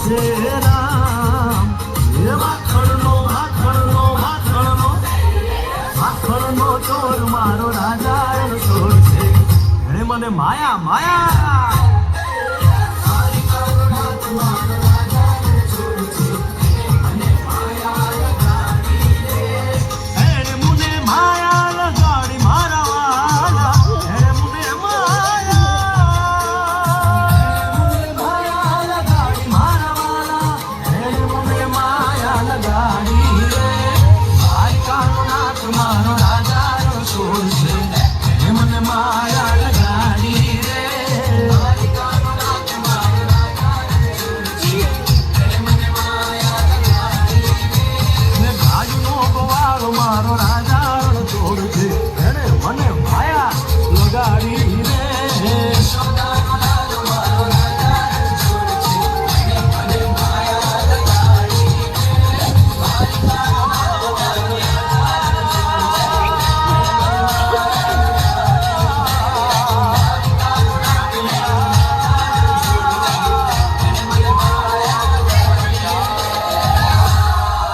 છે રામ એ માખણનો માખણનો માખણનો. માખણનો ચોર, મારો રાજા ચોર છે. એણે મને માયા માયા.